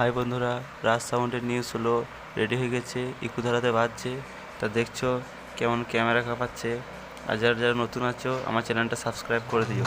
High বন্ধুরা, রাজ সাউন্ডের news হলো রেডি হয়ে গেছে ইকু ধারাতে বাজছে। তা দেখছ কেমন ক্যামেরা কাঁপাচ্ছে আর যারা যারা নতুন আছো, আমার চ্যানেলটা সাবস্ক্রাইব করে দিও।